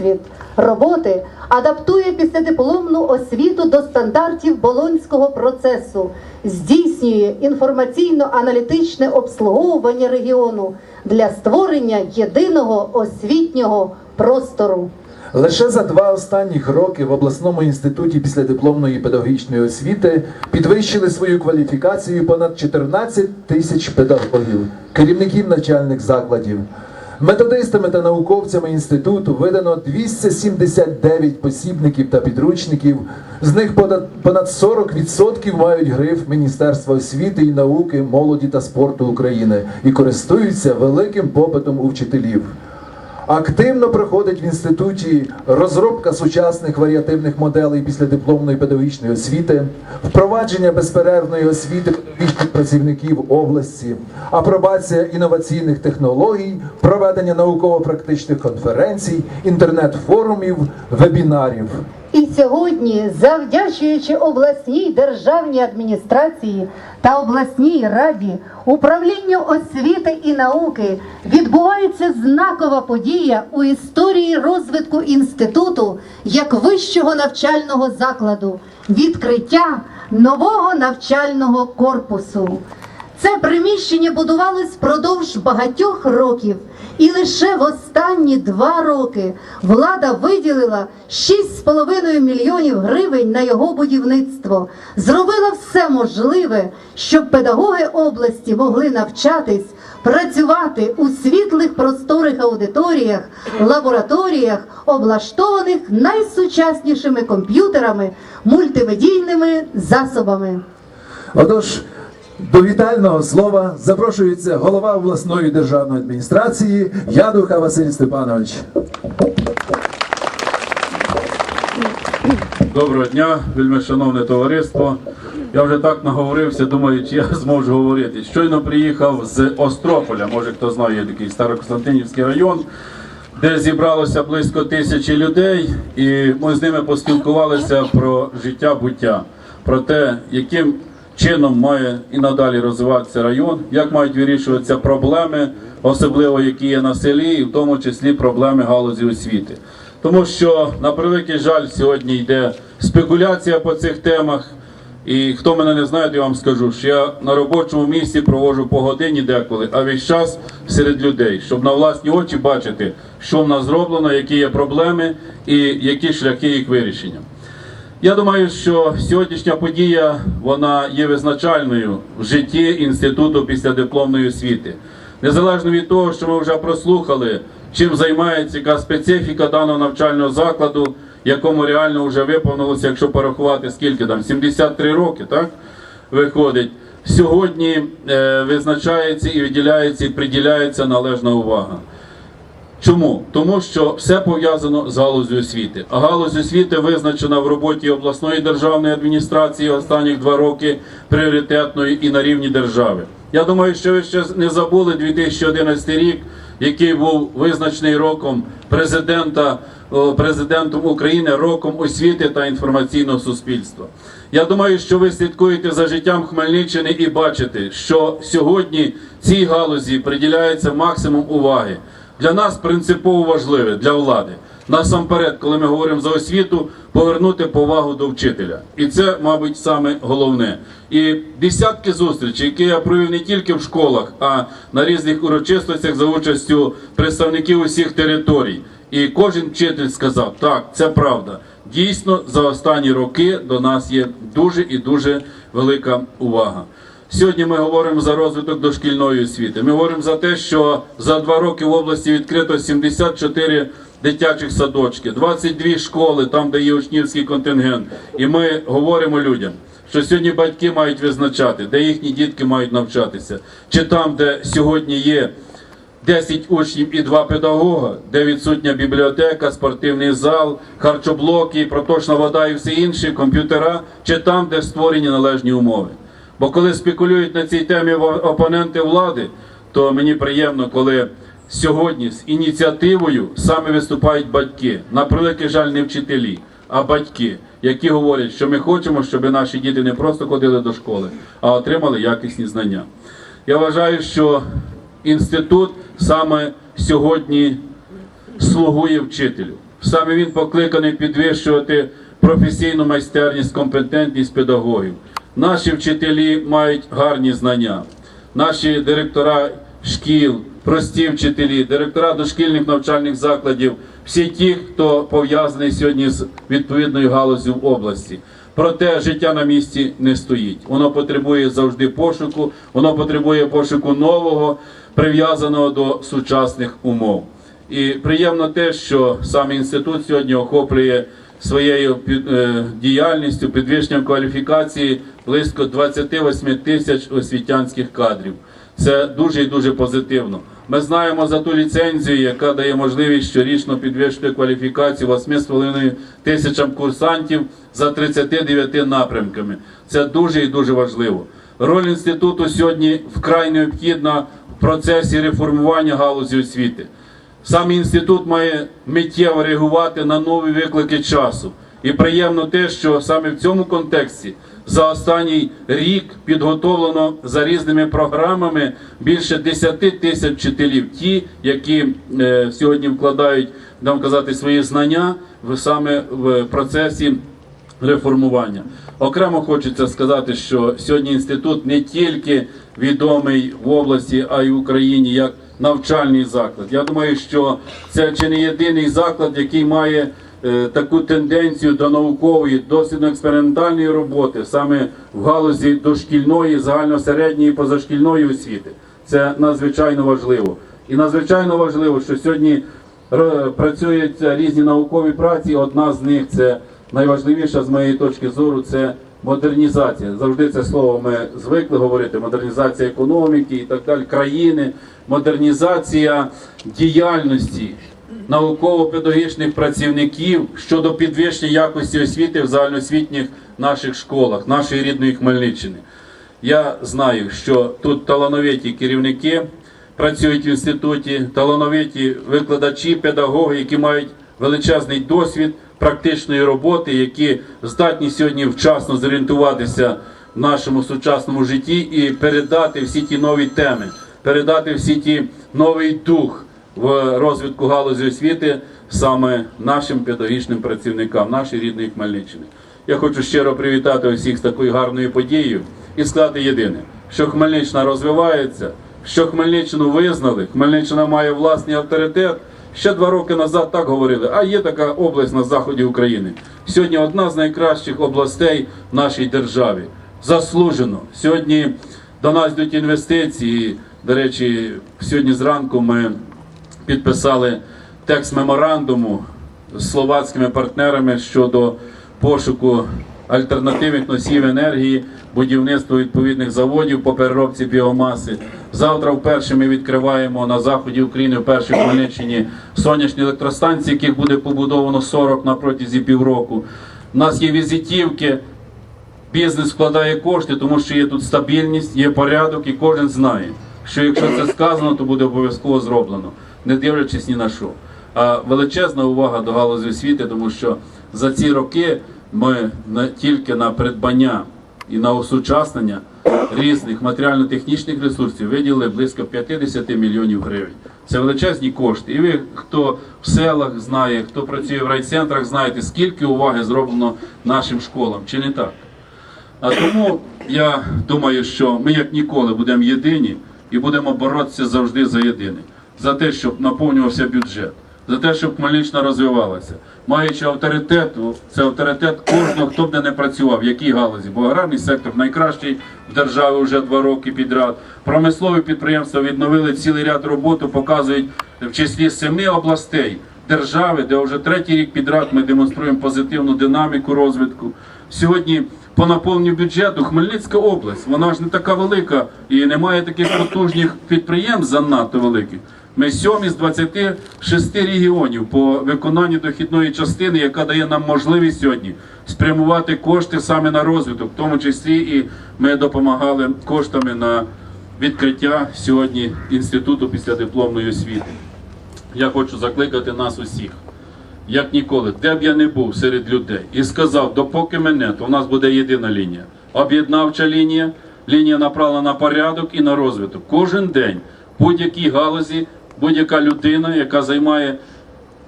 досвід роботи, адаптує післядипломну освіту до стандартів болонського процесу, здійснює інформаційно-аналітичне обслуговування регіону для створення єдиного освітнього простору. Лише за два останніх роки в обласному інституті післядипломної педагогічної освіти підвищили свою кваліфікацію понад 14 тисяч педагогів, керівників навчальних закладів. Методистами та науковцями інституту видано 279 посібників та підручників. З них понад понад 40% мають гриф Міністерства освіти і науки, молоді та спорту України і користуються великим попитом у вчителів. Активно проходить в інституті розробка сучасних варіативних моделей післядипломної педагогічної освіти, впровадження безперервної освіти педагогічних працівників області, апробація інноваційних технологій, проведення науково-практичних конференцій, інтернет-форумів, вебінарів. І сьогодні, завдячуючи обласній державній адміністрації та обласній раді, управлінню освіти і науки відбувається знакова подія у історії розвитку інституту як вищого навчального закладу відкриття нового навчального корпусу. Це приміщення будувалось впродовж багатьох років, і лише в останні два роки влада виділила 6,5 мільйонів гривень на його будівництво, зробила все можливе, щоб педагоги області могли навчатись, працювати у світлих просторих аудиторіях, лабораторіях, облаштованих найсучаснішими комп'ютерами, мультимедійними засобами. Отож, до вітального слова запрошується голова обласної державної адміністрації Ядуха Василь Степанович. Доброго дня, вельми шановне товариство. Я вже так наговорився, думаю, чи я зможу говорити. Щойно приїхав з Острополя, може хто знає, такий Старокостянтинівський район, де зібралося близько тисячі людей, і ми з ними поспілкувалися про життя буття, про те, яким чином має і надалі розвиватися район, як мають вирішуватися проблеми, особливо які є на селі, і в тому числі проблеми галузі освіти. Тому що, на превеликий жаль, сьогодні йде спекуляція по цих темах. І хто мене не знає, я вам скажу, що я на робочому місці проводжу по годині деколи, а весь час серед людей, щоб на власні очі бачити, що в нас зроблено, які є проблеми і які шляхи їх вирішення. Я думаю, що сьогоднішня подія вона є визначальною в житті інституту післядипломної освіти. Незалежно від того, що ми вже прослухали, чим займається яка специфіка даного навчального закладу, якому реально вже виповнилося, якщо порахувати скільки там, 73 роки, так виходить. Сьогодні е, визначається і виділяється і приділяється належна увага. Чому? Тому що все пов'язано з галузю освіти. А галузь освіти визначена в роботі обласної державної адміністрації останніх два роки пріоритетною і на рівні держави. Я думаю, що ви ще не забули 2011 рік, який був визначений роком президента президентом України, роком освіти та інформаційного суспільства. Я думаю, що ви слідкуєте за життям Хмельниччини і бачите, що сьогодні цій галузі приділяється максимум уваги. Для нас принципово важливе для влади. Насамперед, коли ми говоримо за освіту, повернути повагу до вчителя. І це, мабуть, саме головне. І десятки зустрічей, які я провів не тільки в школах, а на різних урочистостях за участю представників усіх територій. І кожен вчитель сказав, так, це правда. Дійсно, за останні роки до нас є дуже і дуже велика увага. Сьогодні ми говоримо за розвиток дошкільної освіти. Ми говоримо за те, що за два роки в області відкрито 74 дитячих садочки, 22 школи, там де є учнівський контингент. І ми говоримо людям, що сьогодні батьки мають визначати, де їхні дітки мають навчатися, чи там, де сьогодні є 10 учнів і 2 педагога, де відсутня бібліотека, спортивний зал, харчоблоки, проточна вода і все інше, комп'ютера, чи там, де створені належні умови. Бо коли спекулюють на цій темі опоненти влади, то мені приємно, коли сьогодні з ініціативою саме виступають батьки. На превеликий жаль, не вчителі, а батьки, які говорять, що ми хочемо, щоб наші діти не просто ходили до школи, а отримали якісні знання. Я вважаю, що інститут саме сьогодні слугує вчителю. Саме він покликаний підвищувати професійну майстерність, компетентність педагогів. Наші вчителі мають гарні знання. Наші директора шкіл, прості вчителі, директора дошкільних навчальних закладів, всі ті, хто пов'язаний сьогодні з відповідною галузю в області. Проте життя на місці не стоїть. Воно потребує завжди пошуку, воно потребує пошуку нового, прив'язаного до сучасних умов. І приємно те, що саме інститут сьогодні охоплює своєю е, діяльністю, підвищенням кваліфікації близько 28 тисяч освітянських кадрів. Це дуже і дуже позитивно. Ми знаємо за ту ліцензію, яка дає можливість щорічно підвищити кваліфікацію 8,5 тисячам курсантів за 39 напрямками. Це дуже і дуже важливо. Роль інституту сьогодні вкрай необхідна в процесі реформування галузі освіти. Сам інститут має миттєво реагувати на нові виклики часу. І приємно те, що саме в цьому контексті за останній рік підготовлено за різними програмами більше 10 тисяч вчителів, ті, які е, сьогодні вкладають, нам казати, свої знання в саме в процесі реформування. Окремо хочеться сказати, що сьогодні інститут не тільки відомий в області, а й в Україні як навчальний заклад. Я думаю, що це чи не єдиний заклад, який має е, таку тенденцію до наукової, дослідно-експериментальної роботи саме в галузі дошкільної, загальносередньої, позашкільної освіти. Це надзвичайно важливо. І надзвичайно важливо, що сьогодні р- працюють різні наукові праці. Одна з них це найважливіша з моєї точки зору це модернізація. Завжди це слово ми звикли говорити: модернізація економіки і так далі, країни, модернізація діяльності науково-педагогічних працівників щодо підвищення якості освіти в загальноосвітніх наших школах, нашої рідної Хмельниччини. Я знаю, що тут талановиті керівники працюють в інституті, талановиті викладачі, педагоги, які мають величезний досвід практичної роботи, які здатні сьогодні вчасно зорієнтуватися в нашому сучасному житті і передати всі ті нові теми, передати всі ті новий дух в розвитку галузі освіти саме нашим педагогічним працівникам, нашої рідної Хмельниччини. Я хочу щиро привітати усіх з такою гарною подією і сказати єдине, що Хмельниччина розвивається, що Хмельниччину визнали, Хмельниччина має власний авторитет. Ще два роки назад так говорили, а є така область на заході України. Сьогодні одна з найкращих областей в нашій державі. Заслужено. Сьогодні до нас йдуть інвестиції. До речі, сьогодні зранку ми підписали текст меморандуму з словацькими партнерами щодо пошуку альтернативних носіїв енергії, будівництва відповідних заводів по переробці біомаси. Завтра вперше ми відкриваємо на заході України, в першій Хмельниччині, сонячні електростанції, яких буде побудовано 40 на протязі півроку. У нас є візитівки, Бізнес вкладає кошти, тому що є тут стабільність, є порядок, і кожен знає, що якщо це сказано, то буде обов'язково зроблено, не дивлячись ні на що. А величезна увага до галузі освіти, тому що за ці роки ми не тільки на придбання і на осучаснення різних матеріально-технічних ресурсів виділили близько 50 мільйонів гривень. Це величезні кошти. І ви, хто в селах знає, хто працює в райцентрах, знаєте, скільки уваги зроблено нашим школам, чи не так? А тому я думаю, що ми як ніколи будемо єдині і будемо боротися завжди за єдине. За те, щоб наповнювався бюджет, за те, щоб Хмельниччина розвивалася. Маючи авторитет, це авторитет кожного, хто б не працював, в якій галузі. Бо аграрний сектор найкращий в державі вже два роки підряд. Промислові підприємства відновили цілий ряд роботи, показують в числі семи областей держави, де вже третій рік підряд ми демонструємо позитивну динаміку розвитку. Сьогодні по наповненню бюджету Хмельницька область, вона ж не така велика і немає таких потужних підприємств занадто великих. Ми сьомі з 26 регіонів по виконанню дохідної частини, яка дає нам можливість сьогодні спрямувати кошти саме на розвиток, в тому числі і ми допомагали коштами на відкриття сьогодні інституту післядипломної освіти. Я хочу закликати нас усіх як ніколи, де б я не був серед людей, і сказав, допоки мене, то в нас буде єдина лінія. Об'єднавча лінія, лінія направлена на порядок і на розвиток. Кожен день будь-якій галузі, будь-яка людина, яка займає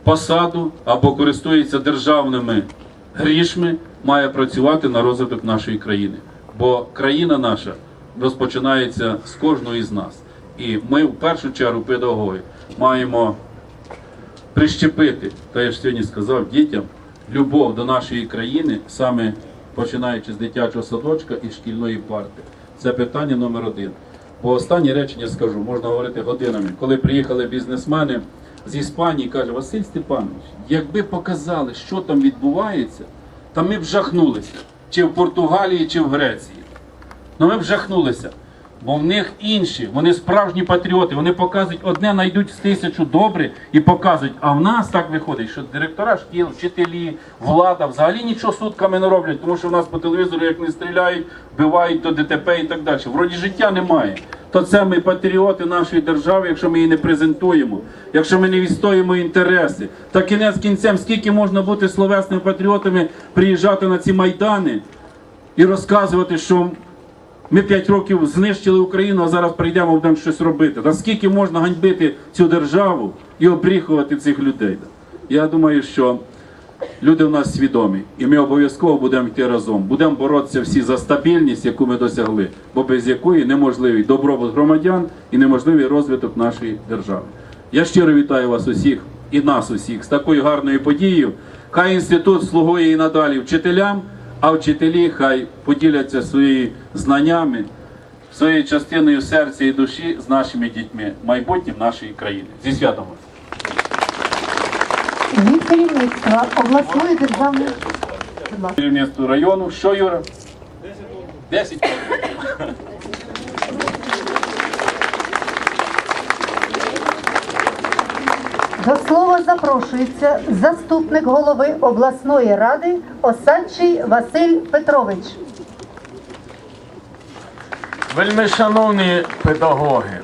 посаду або користується державними грішми, має працювати на розвиток нашої країни. Бо країна наша розпочинається з кожного із нас. І ми в першу чергу, педагоги, маємо прищепити, та я ж сьогодні сказав дітям, любов до нашої країни, саме починаючи з дитячого садочка і шкільної парти. Це питання номер один. Бо останнє речення скажу, можна говорити годинами. Коли приїхали бізнесмени з Іспанії, каже Василь Степанович, якби показали, що там відбувається, то ми б жахнулися. Чи в Португалії, чи в Греції. Ну ми б жахнулися. Бо в них інші, вони справжні патріоти, вони показують одне, знайдуть з тисячу добре і показують. А в нас так виходить, що директора шкіл, вчителі, влада взагалі нічого сутками не роблять, тому що в нас по телевізору як не стріляють, вбивають то ДТП і так далі. Вроді життя немає. То це ми патріоти нашої держави, якщо ми її не презентуємо, якщо ми не відстоїмо інтереси. Та кінець кінцем, скільки можна бути словесними патріотами, приїжджати на ці майдани і розказувати, що ми 5 років знищили Україну, а зараз прийдемо будемо щось робити. Наскільки можна ганьбити цю державу і обріхувати цих людей? Я думаю, що люди в нас свідомі, і ми обов'язково будемо йти разом. Будемо боротися всі за стабільність, яку ми досягли, бо без якої неможливий добробут громадян і неможливий розвиток нашої держави. Я щиро вітаю вас усіх і нас усіх з такою гарною подією. Хай інститут слугує і надалі вчителям, а вчителі хай поділяться своїми знаннями, своєю частиною серця і душі з нашими дітьми, майбутнім нашої країни. Зі святом! вас! Від керівництва обласної державної Будь. Керівництво району. Що, Юра? 10 10 До слова запрошується заступник голови обласної ради Осадчий Василь Петрович. Вельми шановні педагоги,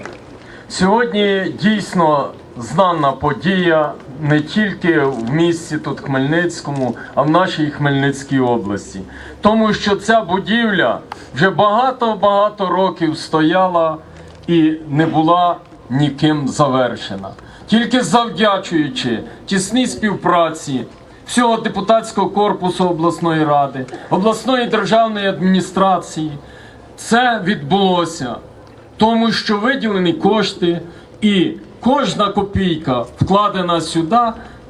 сьогодні дійсно знана подія не тільки в місті тут Хмельницькому, а в нашій Хмельницькій області. Тому що ця будівля вже багато-багато років стояла і не була ніким завершена. Тільки завдячуючи тісній співпраці всього депутатського корпусу обласної ради, обласної державної адміністрації, це відбулося, тому що виділені кошти і кожна копійка, вкладена сюди,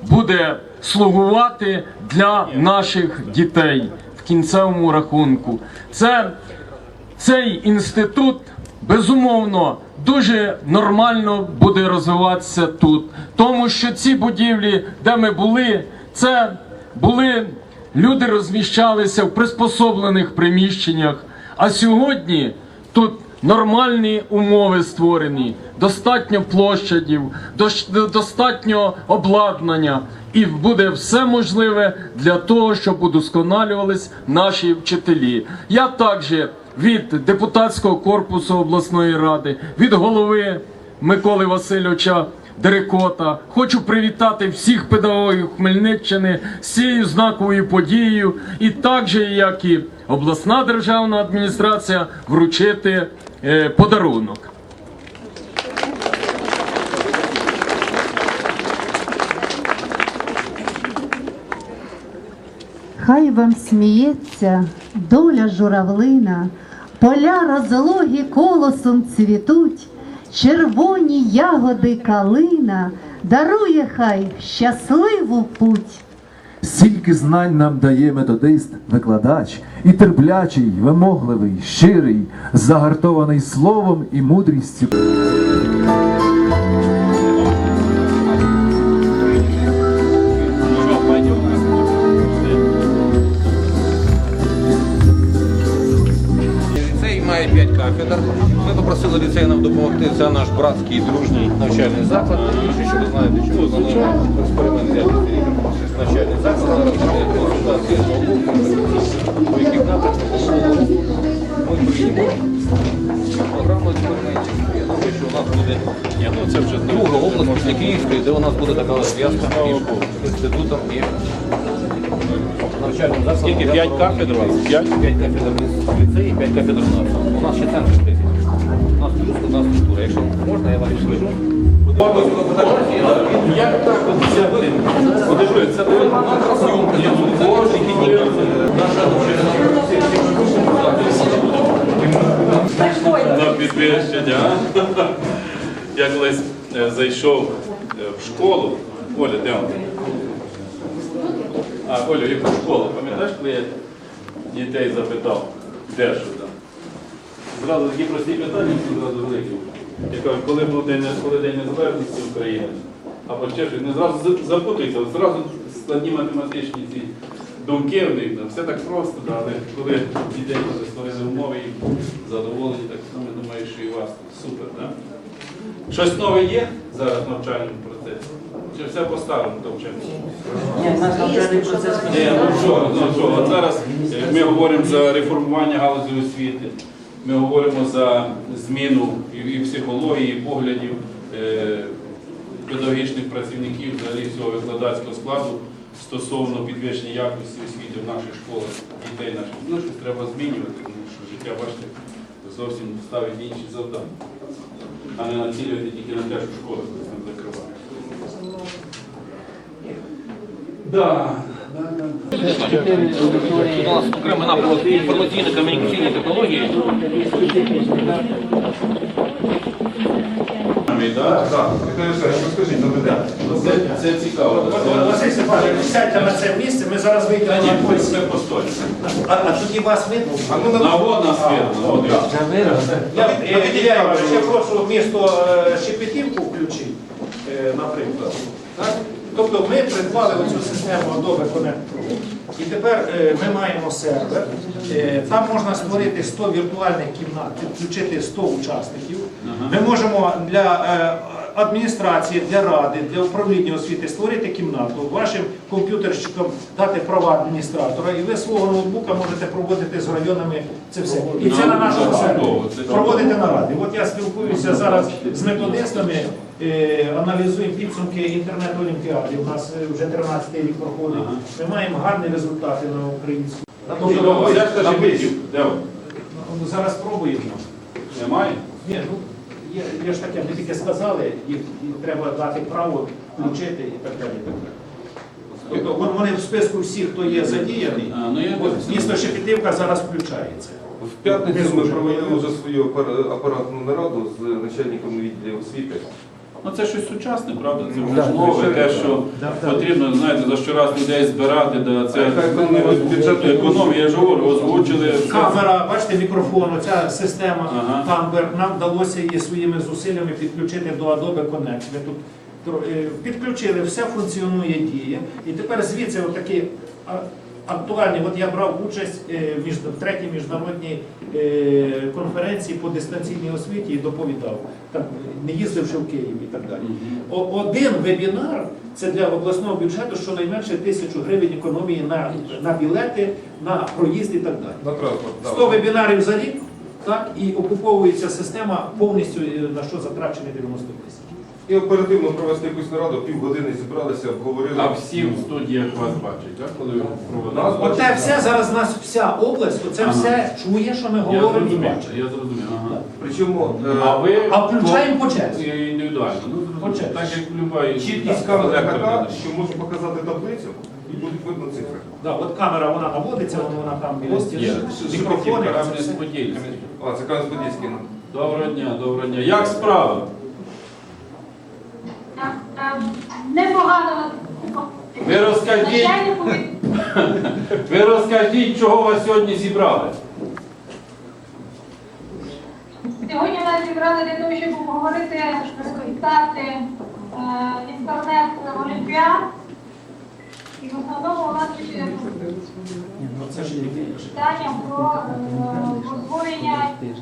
буде слугувати для наших дітей в кінцевому рахунку. Це цей інститут безумовно дуже нормально буде розвиватися тут, тому що ці будівлі, де ми були, це були люди розміщалися в приспособлених приміщеннях. А сьогодні тут нормальні умови створені, достатньо площадів, достатньо обладнання, і буде все можливе для того, щоб удосконалювались наші вчителі. Я також від депутатського корпусу обласної ради, від голови Миколи Васильовича Дерекота. Хочу привітати всіх педагогів Хмельниччини з цією знаковою подією, і так же, як і обласна державна адміністрація, вручити е, подарунок. Хай вам сміється доля журавлина, поля розлогі колосом цвітуть, червоні ягоди калина дарує хай щасливу путь. Стільки знань нам дає методист, викладач, і терплячий, вимогливий, щирий, загартований словом і мудрістю. Має 5 кафедр. Ми попросили ліцей нам допомогти. Це наш братський дружній навчальний заклад. Що ви знаєте, що ми плануємо експеримент навчальний заклад. Зараз з по яких напрямках ми приїдемо. Програма експериментів. Я думаю, що у нас буде ну це вже друга область після Київської, де у нас буде така зв'язка між інститутом і навчальним закладом. Скільки? П'ять кафедр у вас? П'ять? П'ять кафедр в ліцеї, п'ять кафедр у нас. У нас ще центр 10. У нас плюс одна структура. Якщо можна, я вам скажу. Як так от взяти Це на підвищення. Я колись е, зайшов е, в школу. Оля, де вона? Оля, яку школу? Пам'ятаєш, коли я дітей запитав, де що там? Зразу такі прості питання, всі зразу великі. Я кажу, коли був день, коли день незалежності України, або ще щось, не зразу за- запутуються, зразу складні математичні ці думки в них, да, все так просто, да, але коли дітей створили умови і задоволені, так само думаю, що і у вас супер, так? Щось нове є зараз в навчальному процесі? Чи все по-старому то вчимося? Ні, у навчальний процес Ні, ну що, ну що, от зараз е, ми говоримо за реформування галузі освіти, ми говоримо за зміну і, і психології, і поглядів е, педагогічних працівників, взагалі всього викладацького складу стосовно підвищення якості освіти в наших школах, дітей наших. Ну, щось треба змінювати, тому що життя, бачите, зовсім ставить інші завдання, а не націлювати тільки на те, що школи там закривають. Да. У нас окремий напрямок технології. Розкажіть, добрий день. Це, цікаво. Сядьте на це місце, ми зараз вийдемо на поїзд. А, тоді вас видно? А ну нас видно. Я, е, прошу місто е, Шепетівку включити, е, наприклад. Тобто ми придбали оцю систему Adobe Connect Pro. І тепер е, ми маємо сервер. Е, Там можна створити 100 віртуальних кімнат, підключити 100 учасників. Ми можемо для е, адміністрації, для ради, для управління освіти створити кімнату, вашим комп'ютерщикам дати права адміністратора, і ви свого ноутбука можете проводити з районами це все. І це на нашому сервері. Проводити наради. От я спілкуюся зараз з методистами, аналізуємо підсумки інтернет-олімпіади. У нас е, вже 13-й рік проходить. Ми маємо гарні результати на українську. Ну, Зараз пробуємо. Немає? Ні, ну є, є ж таке, ми тільки сказали, і треба дати право включити і так далі. Так далі. Тобто вони в списку всіх, хто є задіяний, А, ну я от місто Шепетівка зараз включається. В п'ятницю ми провели вже свою апар- апаратну нараду з начальником відділу освіти. Ну це щось сучасне, правда? Це вже ж нове, те, що потрібно, знаєте, за щораз людей збирати, да, це Хай економія, я ж говорю, озвучили все. Камера, бачите, мікрофон, оця система Ага. Тамбер, нам вдалося її своїми зусиллями підключити до Adobe Connect. Ми тут тро- е, підключили, все функціонує, діє. І тепер звідси отакі а, актуальні, от я брав участь е, в третій міжнародній е, конференції по дистанційній освіті і доповідав, там, не їздивши в Київ і так далі. Один вебінар це для обласного бюджету щонайменше тисячу гривень економії на, на білети, на проїзд і так далі. На 100 вебінарів за рік, так, і окуповується система повністю, е, на що затрачені 90 тисяч. І оперативно провести якусь нараду, півгодини зібралися, обговорили. А всі в студіях вас бачать, так? Коли? Нас бачать. Оте все зараз нас вся область, оце Ага. все чує, що ми Я говоримо і зрозумів, бачимо. я зрозумів. Ага. Причому е, А ви А включаємо по черзі. Індивідуально. Ну, зрозумів. По черзі. так як любая чіткість камери така, що можу показати таблицю і будуть видно цифри. Да, от камера вона наводиться, вона, вона там біля стіни. Мікрофони. це Кам'янець все. Подільський. А, це Кам'янець-Подільський. Доброго дня, доброго дня. Як справа? Непогано. Ви розкажіть, ви розкажіть, чого вас сьогодні зібрали. сьогодні нас зібрали для того, щоб обговорити результати е, інтернет-олімпіад. І в основному у нас не питання про е,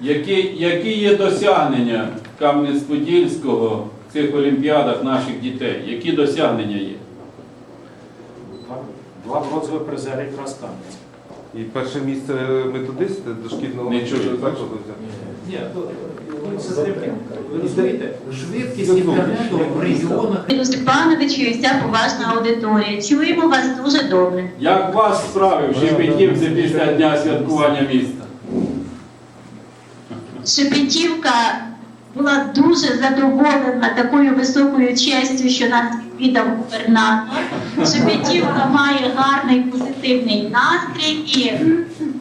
Які, які є досягнення Кам'янець-Подільського цих олімпіадах наших дітей? Які досягнення є? Два бронзові призери якраз кам'янця. І перше місце методист дошкільного Не чую. закладу взяв. Ні, то, ви це ви розумієте, швидкість інтернету в регіонах Степановичу і вся поважна аудиторія. Чуємо вас дуже добре. Як вас справи в Шепетівці після дня святкування міста? Шепетівка була дуже задоволена такою високою честю, що нас відвідав губернатор. Шепетівка має гарний позитивний настрій і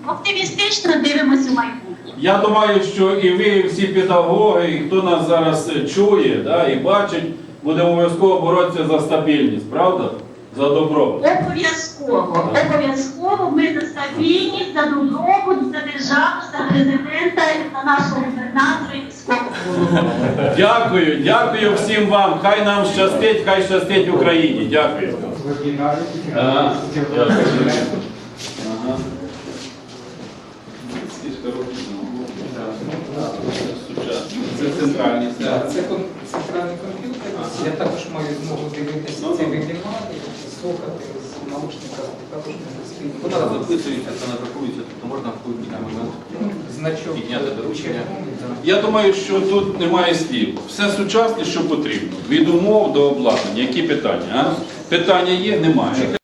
оптимістично дивимося у майбутнє. Я думаю, що і ви, і всі педагоги, і хто нас зараз чує да, і бачить, будемо обов'язково боротися за стабільність, правда? За добробут. Обов'язково, обов'язково ми за стабільність, за добробут, за державу, за президента, за нашого губернатора і військового. Дякую, дякую всім вам. Хай нам щастить, хай щастить Україні. Дякую. Ага. Ага. Це центральний Це центральний комп'ютер. Я також маю змогу дивитися ці вебінари, слухати з наушника, також можу Вона спільно. записується, це надрукується, тобто можна в будь-який момент Значок. підняти доручення. Я думаю, що тут немає слів. Все сучасне, що потрібно. Від умов до обладнання. Які питання? А? Питання є? Немає.